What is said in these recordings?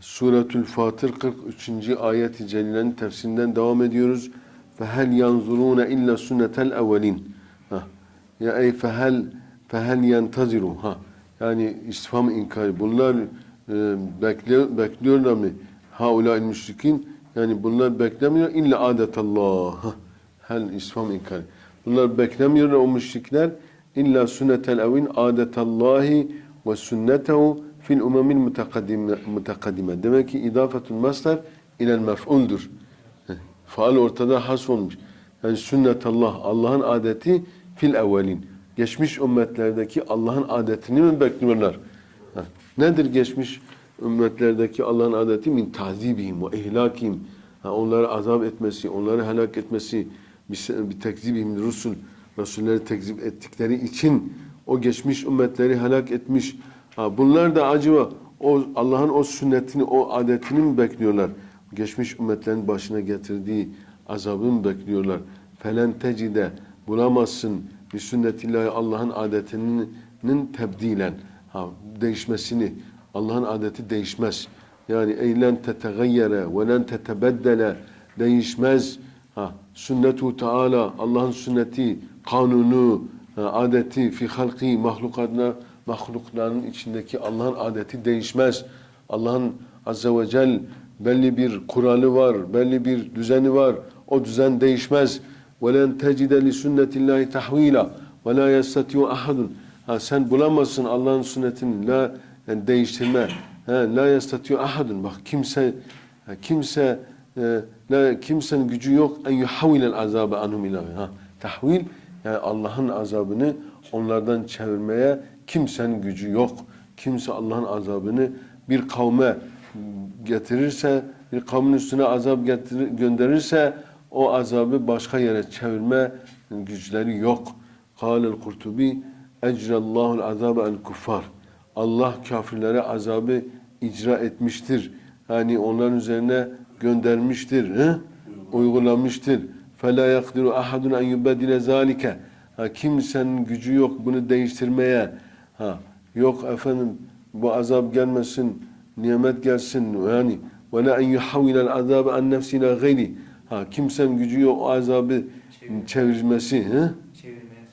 Suretül Fatır 43. ayet-i celilenin tefsirinden devam ediyoruz. Fehel yanzurune illa sünnetel evvelin. Ya ey fehel fehel yentaziru. Ha. Yani istifam inkarı. Bunlar e, bekliyor, bekliyorlar mı? Haulâil müşrikin. Yani bunlar beklemiyor. İlla adetallah. Ha. Hel istifam inkarı. Bunlar beklemiyorlar o müşrikler. İlla sünnetel evin adetallahi ve sünnetehu fil umamil mutakaddime. Demek ki idafetul mastar ilel mef'uldur. Faal ortada has olmuş. Yani sünnetallah, Allah'ın adeti fil evvelin. Geçmiş ümmetlerdeki Allah'ın adetini mi bekliyorlar? Nedir geçmiş ümmetlerdeki Allah'ın adeti? Min tazibihim ve ihlakihim. Ha, onları azap etmesi, onları helak etmesi, bir tekzibihim rusul, Resulleri tekzip ettikleri için o geçmiş ümmetleri helak etmiş. Ha, bunlar da acaba o Allah'ın o sünnetini, o adetini mi bekliyorlar? Geçmiş ümmetlerin başına getirdiği azabı mı bekliyorlar? Felen tecide bulamazsın bir sünnetillahi Allah'ın adetinin tebdilen ha, değişmesini. Allah'ın adeti değişmez. Yani eylen tetegayyere ve len tetebeddele değişmez. Ha, sünnetu Teala Allah'ın sünneti, kanunu, adeti fi halki mahlukatına mahlukların içindeki Allah'ın adeti değişmez. Allah'ın azze ve cel belli bir kuralı var, belli bir düzeni var. O düzen değişmez. وَلَنْ تَجِدَ لِسُنَّةِ اللّٰهِ تَحْو۪يلًا وَلَا يَسْتَتِيُوا أَحَدٌ ha, Sen bulamazsın Allah'ın sünnetini la yani değiştirme. Ha, la yestatiyu ahadun. Bak kimse ha, kimse e, la kimsenin gücü yok en yuhavvilel azabe anhum ilahi. Ha, tahvil yani Allah'ın azabını onlardan çevirmeye kimsenin gücü yok. Kimse Allah'ın azabını bir kavme getirirse, bir kavmin üstüne azap getirir, gönderirse o azabı başka yere çevirme güçleri yok. Kâlel Kurtubi ecrallâhul azâbe el kuffar. Allah kafirlere azabı icra etmiştir. Yani onların üzerine göndermiştir. He? Uygulamıştır. فَلَا يَقْدِرُ أَحَدٌ اَنْ يُبَدِلَ ذَٰلِكَ ha, Kimsenin gücü yok bunu değiştirmeye. Ha, yok efendim bu azap gelmesin, nimet gelsin. Yani ve la en yuhavvilel azabe an nefsina gayri. Ha, kimsenin gücü yok o azabı Çevir. çevirmesi. He?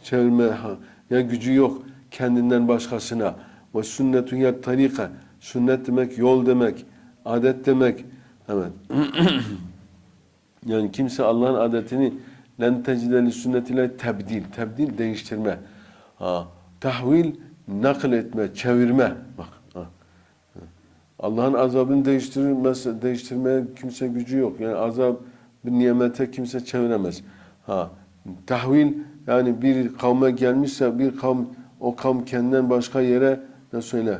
Çevirme. Ha. Ya yani gücü yok kendinden başkasına. Ve sünnetu ya tarika. Sünnet demek yol demek, adet demek. Evet. yani kimse Allah'ın adetini len tecdeli sünnetine tebdil. Tebdil değiştirme. Ha. Tahvil nakl etme, çevirme. Bak. Allah'ın azabını değiştirmez, değiştirmeye kimse gücü yok. Yani azap bir nimete kimse çeviremez. Ha. Tahvil yani bir kavme gelmişse bir kavm o kavm kendinden başka yere ne söyle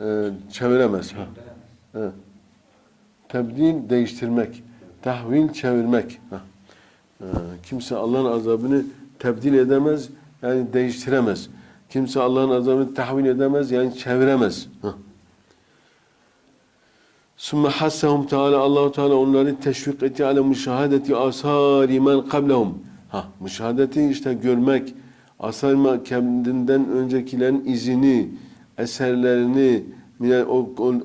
e, çeviremez. Ha. Evet. Tebdil değiştirmek. Tahvil çevirmek. Ha. E, kimse Allah'ın azabını tebdil edemez yani değiştiremez. Kimse Allah'ın azabını tahvil edemez yani çeviremez. Sümme hassahum Teala Allahu Teala onları teşvik etti ale müşahadeti asari men kablehum. Ha, müşahadeti işte görmek, asar kendinden öncekilerin izini, eserlerini,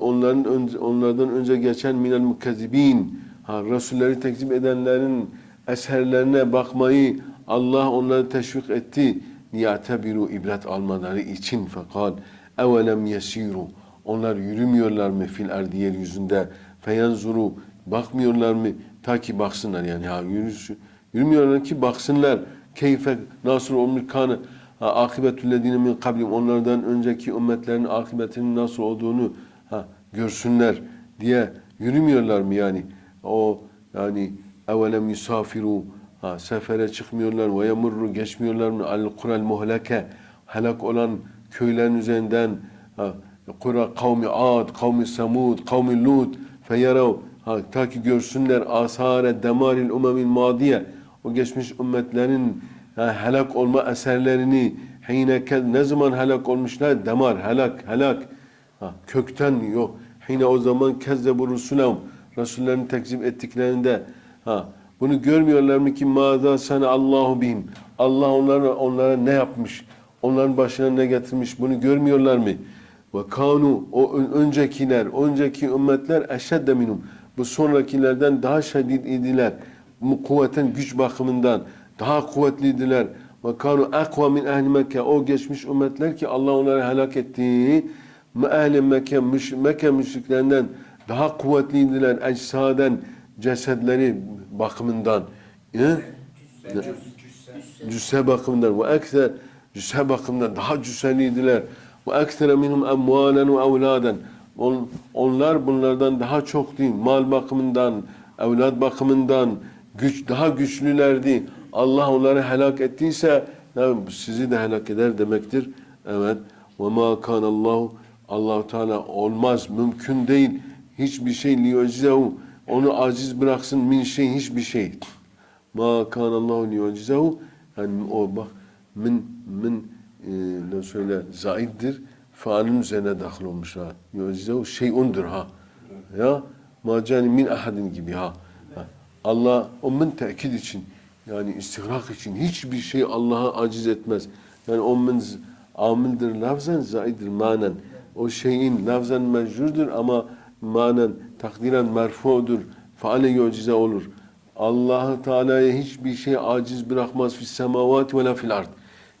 onların onlardan önce geçen minel mukezzibin, ha, Resulleri tekzip edenlerin eserlerine bakmayı Allah onları teşvik etti. Niyatebiru ibret almaları için fakat evelem yesiru onlar yürümüyorlar mı fil erdi yeryüzünde feyanzuru bakmıyorlar mı ta ki baksınlar yani ha yürüsün Yürümüyorlar ki baksınlar. Keyfe nasıl olmuş kanı akıbetüllezine min kablim onlardan önceki ümmetlerin akıbetinin nasıl olduğunu ha, görsünler diye yürümüyorlar mı yani? O yani evelem yusafiru ha, sefere çıkmıyorlar ve yamurru geçmiyorlar mı? Al kural muhlake helak olan köylerin üzerinden ha, Kura kavmi Ad, kavmi Samud, kavmi Lut. Feyerav ha, ta ki görsünler asare demaril umemil madiye. O geçmiş ümmetlerin ha, helak olma eserlerini hine ne zaman helak olmuşlar? Demar helak helak. Ha, kökten yok. Hine o zaman kezzebu rusulahum Resullerini tekzip ettiklerinde ha, bunu görmüyorlar mı ki mâzâ sana Allahu bihim Allah onlara, onlara ne yapmış onların başına ne getirmiş bunu görmüyorlar mı? Ve kanu o ön- öncekiler, önceki ümmetler eşedde minhum. Bu sonrakilerden daha şiddet idiler. Kuvvetin güç bakımından daha kuvvetliydiler. Ve kanu akva min ehli Mekke. O geçmiş ümmetler ki Allah onları helak etti. Ehli Mekke, Mekke müşriklerinden daha kuvvetliydiler ecsaden, cesedleri bakımından. Ya? cüsse bakımından ve ekser cüsse bakımından daha cüsseliydiler. Ve eksere minhum emvalen ve evladen. On- Onlar bunlardan daha çok değil. Mal bakımından, evlat bakımından güç daha güçlülerdi. Allah onları helak ettiyse sizi de helak eder demektir. Evet. Ve ma kana Allahu Allah Teala olmaz, mümkün değil. Hiçbir şey liyuczehu onu aciz bıraksın min şey hiçbir şey. Ma kana Allahu liyuczehu yani o bak min min e, ne söyle zaiddir. Faalın üzerine dahil olmuş ha. Yuczehu şeyundur ha. Ya ma cani min ahadin gibi ha. Allah o min tekid için yani istigrak için hiçbir şey Allah'a aciz etmez. Yani o min amildir lafzen zaiddir manen. O şeyin lafzen mecrurdur ama manen takdiren merfudur. Faale yucize olur. Allah Teala'ya hiçbir şey aciz bırakmaz fis semavati ve la fil ard.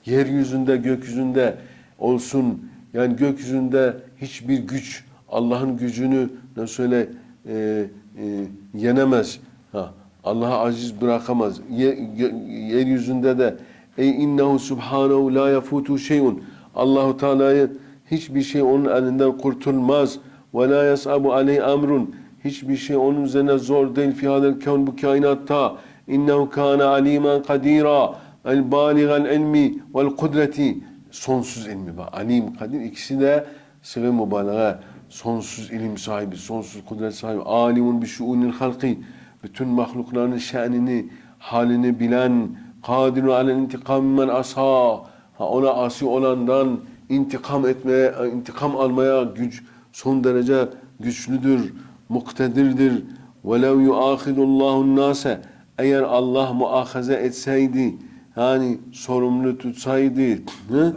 Yeryüzünde, gökyüzünde olsun. Yani gökyüzünde hiçbir güç Allah'ın gücünü ne söyle e, e, yenemez. Ha, Allah'a aciz bırakamaz. Ye, gö- yeryüzünde de ey innehu subhanahu la yafutu şeyun. Allahu Teala'ya hiçbir şey onun elinden kurtulmaz. Ve la yasabu aleyhi amrun. Hiçbir şey onun üzerine zor değil fi hadel kevn bu kainatta. İnnehu kana alimen kadira. El baligal ilmi vel kudreti. Sonsuz ilmi var. Alim, kadir ikisi de sıvı mübalağa. Sonsuz ilim sahibi, sonsuz kudret sahibi. Alimun bi şuunil halki. Bütün mahlukların şanını, halini bilen. Kadirun alel intikam men asa. Ona asi olandan intikam etmeye, intikam almaya güç son derece güçlüdür, muktedirdir. وَلَوْ يُؤَاخِذُ اللّٰهُ النَّاسَ Eğer Allah muahaze etseydi, yani sorumlu tutsaydı, hı?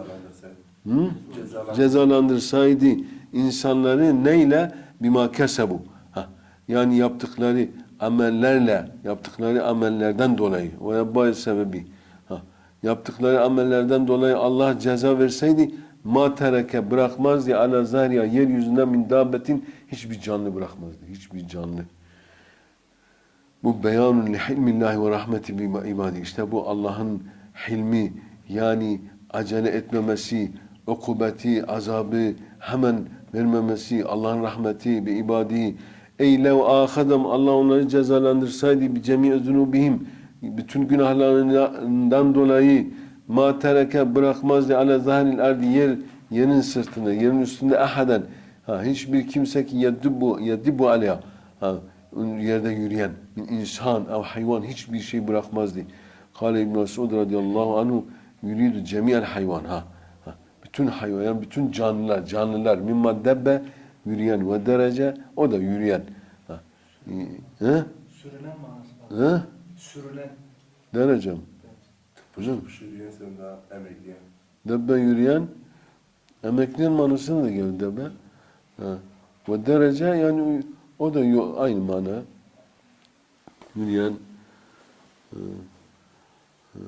Hı? cezalandırsaydı insanları neyle? Bima kesebu. Ha. Yani yaptıkları amellerle, yaptıkları amellerden dolayı. O yabbâ sebebi. Ha. Yaptıkları amellerden dolayı Allah ceza verseydi ma tereke bırakmazdı ala zahriya yeryüzünde min dabbetin hiçbir canlı bırakmazdı. Hiçbir canlı. Bu beyanun li hilmillahi ve rahmeti bi ibadi. İşte bu Allah'ın hilmi yani acele etmemesi, ukubeti, azabı hemen vermemesi, Allah'ın rahmeti bi ibadi. Ey lev ahadam Allah onları cezalandırsaydı bi cemi zunubihim bütün günahlarından dolayı ma tereke bırakmazdı ala zahril ardi yer yerin sırtına yerin üstünde ahaden ha hiçbir kimse ki yedibbu yedibbu aleyha ha yerde yürüyen insan ev hayvan hiçbir şey bırakmazdı. Kale İbn Mesud radıyallahu anhu yuridu cemiyel hayvan ha. ha. Bütün hayvan yani bütün canlılar canlılar mimma debbe yürüyen ve derece o da yürüyen. Ha. Hı? Sürülen manası. Hı? Sürülen. Derecem. Hocam Şuriyen sen daha emekliyen. debbe yürüyen emekliyen manasına da gelir debbe. Ha. Ve derece yani o da aynı mana. Yürüyen e, e,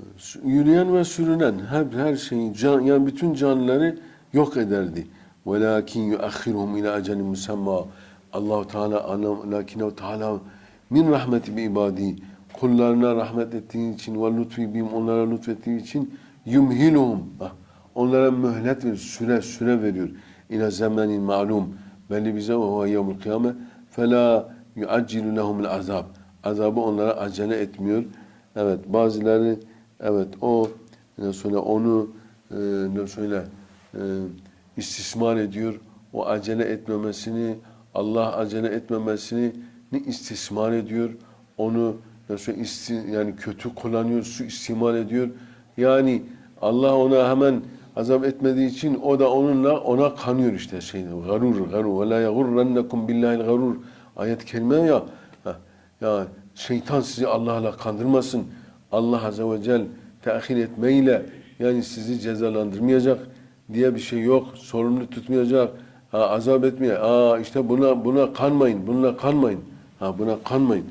yürüyen ve sürünen her her şeyi can yani bütün canlıları yok ederdi. Velakin yuakhiruhum ila ecelin musamma. Allahu Teala lakin o Teala min rahmeti bi ibadi kullarına rahmet ettiği için ve lütfi bihim onlara lütfettiği için yumhiluhum. Onlara mühlet veriyor, süre süre veriyor. İla zamanin ma'lum. Belli bize o yevmul kıyame. Fela yuaccilu lehumul azab. Azabı onlara acele etmiyor. Evet bazıları evet o ne söyle onu e, ne söyle e, istismar ediyor. o acele etmemesini, Allah acele etmemesini ni istismar ediyor. Onu nasıl isti, yani kötü kullanıyor, su istimal ediyor. Yani Allah ona hemen azap etmediği için o da onunla ona kanıyor işte şey garur garur ve la yagurrannakum billahi'l garur ayet kelime ya ya şeytan sizi Allah'la kandırmasın. Allah azze ve cel tehir etmeyle yani sizi cezalandırmayacak diye bir şey yok. Sorumlu tutmayacak. Ha, azap etmeye. Aa işte buna buna kanmayın. Buna kanmayın. Ha buna kanmayın.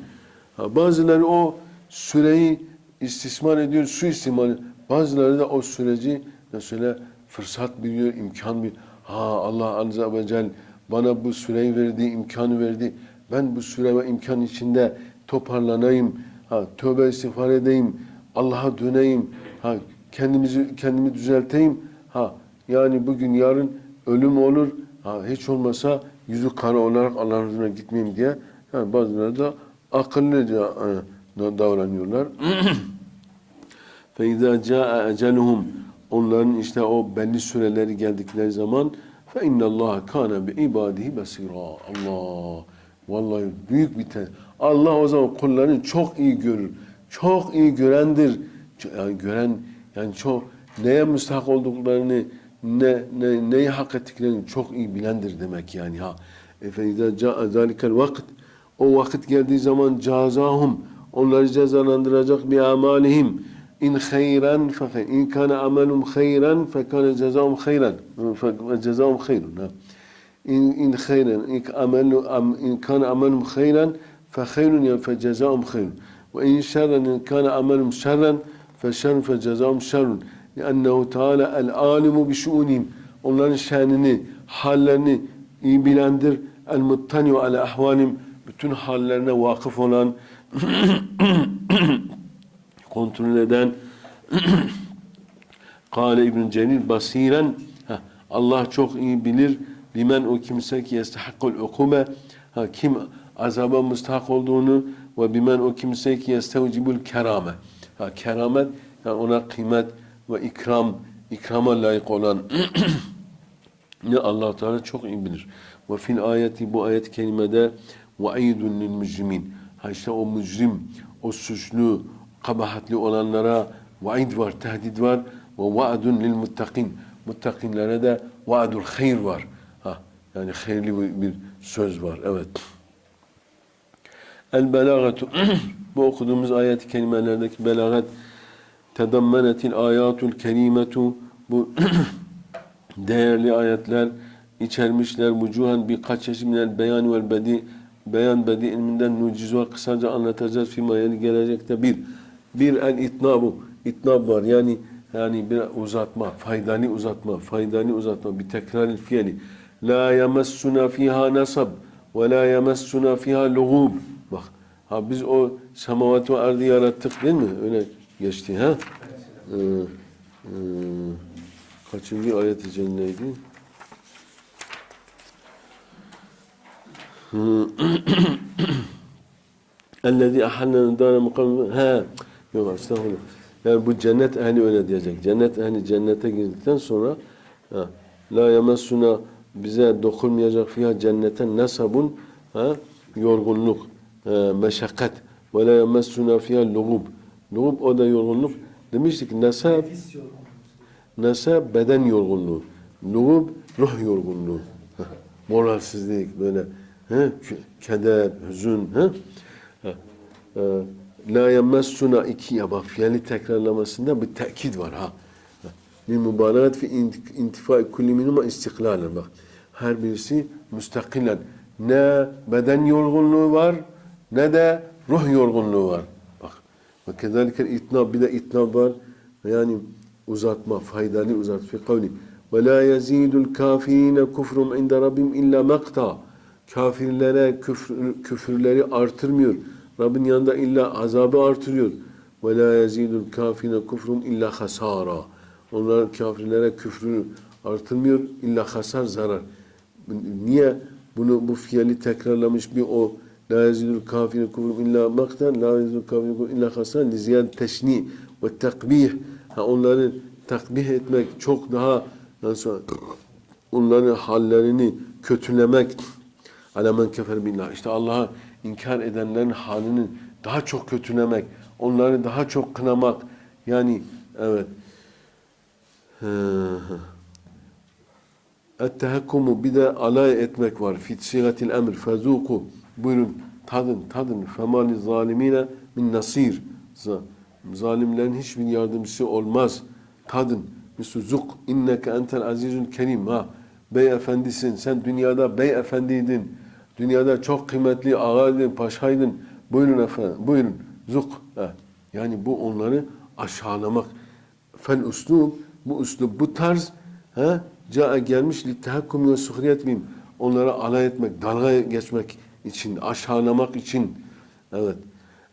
Ha, bazıları o süreyi istismar ediyor, su istismar Bazıları da o süreci mesela fırsat biliyor, imkan bir. Ha Allah azze ve cel bana bu süreyi verdi, imkanı verdi. Ben bu süre ve imkan içinde toparlanayım. Ha tövbe istiğfar edeyim. Allah'a döneyim. Ha kendimizi kendimi düzelteyim. Ha yani bugün yarın ölüm olur. Ha hiç olmasa yüzü kara olarak Allah'ın huzuruna gitmeyeyim diye. Yani bazıları da akıllıca e, davranıyorlar. فَاِذَا جَاءَ اَجَلُهُمْ Onların işte o belli süreleri geldikleri zaman فَاِنَّ اللّٰهَ كَانَ بِعِبَادِهِ بَصِيرًا Allah! Vallahi büyük bir ten. Allah o zaman kullarını çok iyi görür. Çok iyi görendir. Yani gören, yani çok neye müstahak olduklarını, ne, ne, neyi hak ettiklerini çok iyi bilendir demek yani ha. E فَاِذَا جَاءَ ذَٰلِكَ الْوَقْتِ O vakit geldiği zaman cazahum onları cezalandıracak bir amalihim in hayran fe in kana amelum hayran fe kana cezahum hayran fe cezahum hayrun in in hayran in amelu am, in kana amelum hayran fe hayrun fe cezahum hayrun ve in şerran in kana amelum şerran fe şerrun fe cezahum şerrun el alimu bi şuunihim onların şanını hallerini iyi bilendir el muttani ala ahvalim bütün hallerine vakıf olan kontrol eden Kale İbn Celil basiren Allah çok iyi bilir bimen o kimse ki yestahakkul ukube ha, kim azaba müstahak olduğunu ve bimen o kimse ki yestevcibul kerame ha, keramet yani ona kıymet ve ikram ikrama layık olan ne Allah Teala çok iyi bilir. Ve fil ayeti bu ayet kelimede vaidun lil mücrimin. Ha işte o mücrim, o suçlu, kabahatli olanlara vaid var, tehdit var. Ve vaadun lil muttakin. Muttakinlere de vaadul hayr var. Ha, yani hayırlı bir, söz var. Evet. El belagatu. bu okuduğumuz ayet-i kerimelerdeki belagat tedammenetil ayatul kerimetu bu değerli ayetler içermişler vucuhan birkaç çeşit minel beyan vel bedi beyan bedi ilminden nucizu kısaca anlatacağız. Fima yeni gelecekte bir bir el itnabu itnab var. Yani yani bir uzatma faydalı uzatma faydalı uzatma. Bir tekrar fiili la yemessuna fiha nasab ve la yemessuna fiha lugub bak ha biz o semavat ve ardı yarattık değil mi? Öyle geçti ha? Ee, e, kaçıncı ayet-i cenneydi? Hmm. Ellezî ahallenen dâne mukavim. He. Yok estağfurullah. Yani bu cennet ehli öyle diyecek. Cennet ehli cennete girdikten sonra ha, la yemessuna bize dokunmayacak fiha cennete nesabun ha, yorgunluk, e, meşakkat ve la yemessuna fiha lugub. Lugub o da yorgunluk. Demiştik nesab nesab beden yorgunluğu. Lugub ruh yorgunluğu. Moralsizlik böyle. He? Keder, hüzün. He? La yemmessuna iki ya bak fiili tekrarlamasında bir tekit var ha. Bir mübalagat fi int- intifai kulli minhuma istiklalen bak. Her birisi müstakilen. Ne beden yorgunluğu var ne de ruh yorgunluğu var. Bak. Ve kezalike itnab bir de itnab var. Yani uzatma, faydalı uzat fi kavli. Ve la yazidul kafirine kufrum inde rabbim illa makta. Kafirlere küfür, küfürleri artırmıyor. Rabbin yanında illa azabı artırıyor. Ve la yazidul kafirine kufrum illa hasara. Onlar kafirlere küfrü artırmıyor illa hasar zarar. Niye bunu bu fiili tekrarlamış bir o la yazidul kafirine kufrum illa makta la yazidul kafirine kufrum illa hasar li teşni ve takbih ha onları takbih etmek çok daha nasıl onların hallerini kötülemek ala men kefer billah. İşte Allah'a inkar edenlerin halini daha çok kötülemek, onları daha çok kınamak. Yani evet. Et-tehekkumu bir de alay etmek var. Fit sigatil emr. Fezuku. Buyurun tadın tadın. Femali zalimine min nasir. Zalimlerin hiçbir yardımcısı olmaz. Tadın. Mislu zuk. İnneke entel azizül kerim. Ha. Beyefendisin. Sen dünyada beyefendiydin. Dünyada çok kıymetli ağaydın, paşaydın. Buyurun efendim. Buyurun. Zuk. Ha. Yani bu onları aşağılamak. Fel uslub. Bu uslub, bu tarz ha, Ca'a gelmiş littehakkum ve suhriyet bihim. Onlara alay etmek, dalga geçmek için, aşağılamak için. Evet.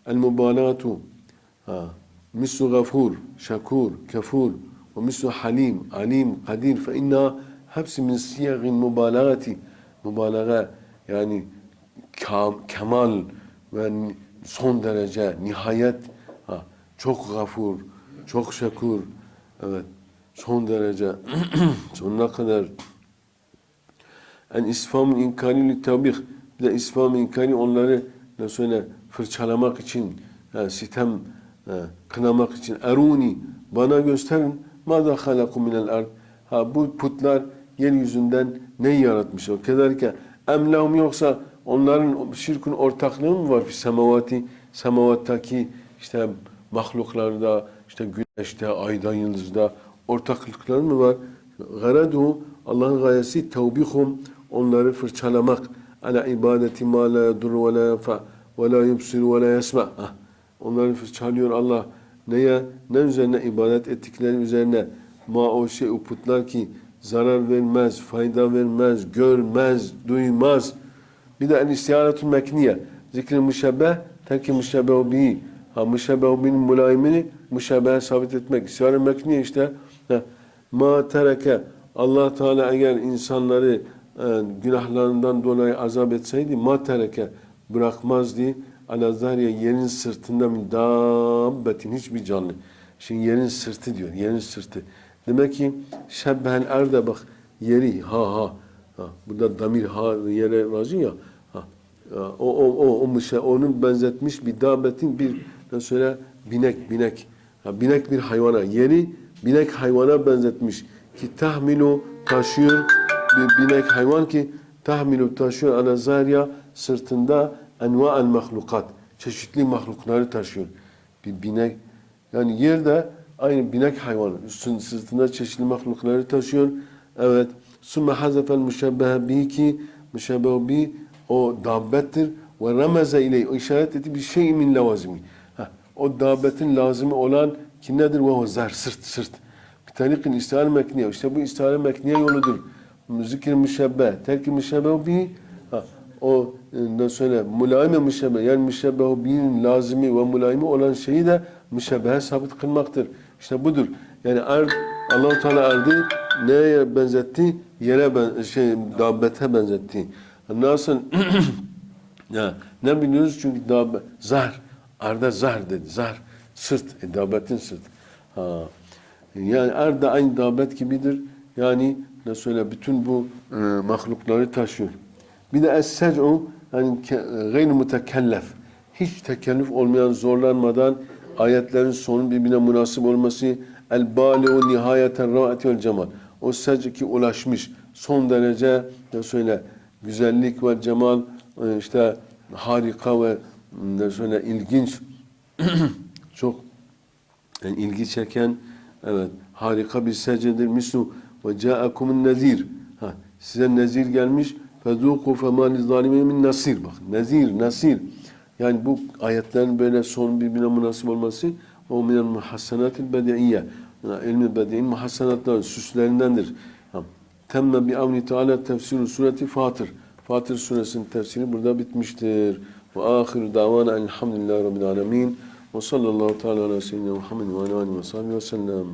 El mübalağatu. Ha. Mislu gafur, şakur, kefur ve mislu halim, alim, kadir fe inna hepsi min siyagin mübalağati. Mübalağa yani kam, kemal ve son derece, nihayet. Ha. Çok gafur, çok şakur. Evet. Son derece sonuna kadar en isfam inkari li tabih bir de isfam inkari onları ne söyle fırçalamak için ha, sitem ha, kınamak için eruni bana gösterin mada halakum minel ard ha bu putlar yeryüzünden ne yaratmış o kederke emlahum yoksa onların şirkun ortaklığı mı var semavati semavattaki işte mahluklarda işte güneşte ayda yıldızda ortaklıkları mı var? Garadu Allah'ın gayesi tevbihum onları fırçalamak ala ibadeti ma la yadur ve la yanfa ve la yubsir ve la yesma. Onları fırçalıyor Allah. Neye? Ne üzerine ibadet ettikleri üzerine ma o şey o ki zarar vermez, fayda vermez, görmez, duymaz. Bir de el istiharetul mekniye. Zikri müşebbeh, terki müşebbeh bihi. Ha müşebbeh bihinin mülayimini müşebbehe sabit etmek. İstihare mekniye işte. Ha, Ma tereke. allah Teala eğer insanları e, günahlarından dolayı azap etseydi ma tereke bırakmazdı. Ala zahriye yerin sırtında min dabbetin hiçbir canlı. Şimdi yerin sırtı diyor. Yerin sırtı. Demek ki şebbehel erde bak yeri ha ha. ha. Burada damir ha yere razı ya. Ha. O o o o mışa- onun benzetmiş bir dabetin bir ne söyle binek binek. Ha, binek bir hayvana. Yeri binek hayvana benzetmiş ki tahmilu taşıyor bir binek hayvan ki tahmilu taşıyor ala zariya sırtında enva'el mahlukat çeşitli mahlukları taşıyor. Bir binek yani yerde aynı binek hayvanı üstün sırtında çeşitli mahlukları taşıyor. Evet. Sümme hazefel müşebbehe bihi ki müşebbehe bihi o dabbettir ve remeze ile o işaret etti bir şey min lavazimi. Ha, o dabbetin lazımı olan ki nedir? Ve o zar, sırt, sırt. Bir tarikin istihare mekniye. İşte bu istihare mekniye yoludur. Zikir müşebbeh, terki müşebbeh bihi. Ha, o ne söyle mülayime müşebbeh yani müşebbeh bihinin lazimi ve mülayimi olan şeyi de müşebbehe sabit kılmaktır. İşte budur. Yani ard Allah Teala ardı neye benzetti? Yere ben, şey dabbete benzetti. Nasıl ya ne biliyoruz çünkü dabbe zar arda zar dedi. Zar sırt e, dabbetin sırt. Ha. Yani arda aynı dabbet gibidir. Yani ne söyle bütün bu e, mahlukları taşıyor. Bir de es-sec'u yani ke- gayr mutekellef. Hiç tekellüf olmayan, zorlanmadan ayetlerin sonu birbirine münasip olması el bali'u nihayeten ra'ati vel cemal. O secde ki ulaşmış son derece ne söyle güzellik ve cemal e, işte harika ve ne söyle ilginç çok yani ilgi çeken evet harika bir secdedir. Mislu ve ca'akumun nezir. Ha, size nezir gelmiş. Fezuku fema lizzalimin min nasir. Bak nezir, nasir. Yani bu ayetlerin böyle son birbirine münasip olması o minel muhassanatil bedi'iyye. Yani ilmi bedi'in muhassanatlar, süslerindendir. Ha, Temme bi avni teala tefsiru sureti Fatır. Fatır suresinin tefsiri burada bitmiştir. Ve ahiru davana elhamdülillahi rabbil alemin. Ve sallallahu teala ala seyyidina Muhammed ve ala alihi ve sahbihi ve sellem.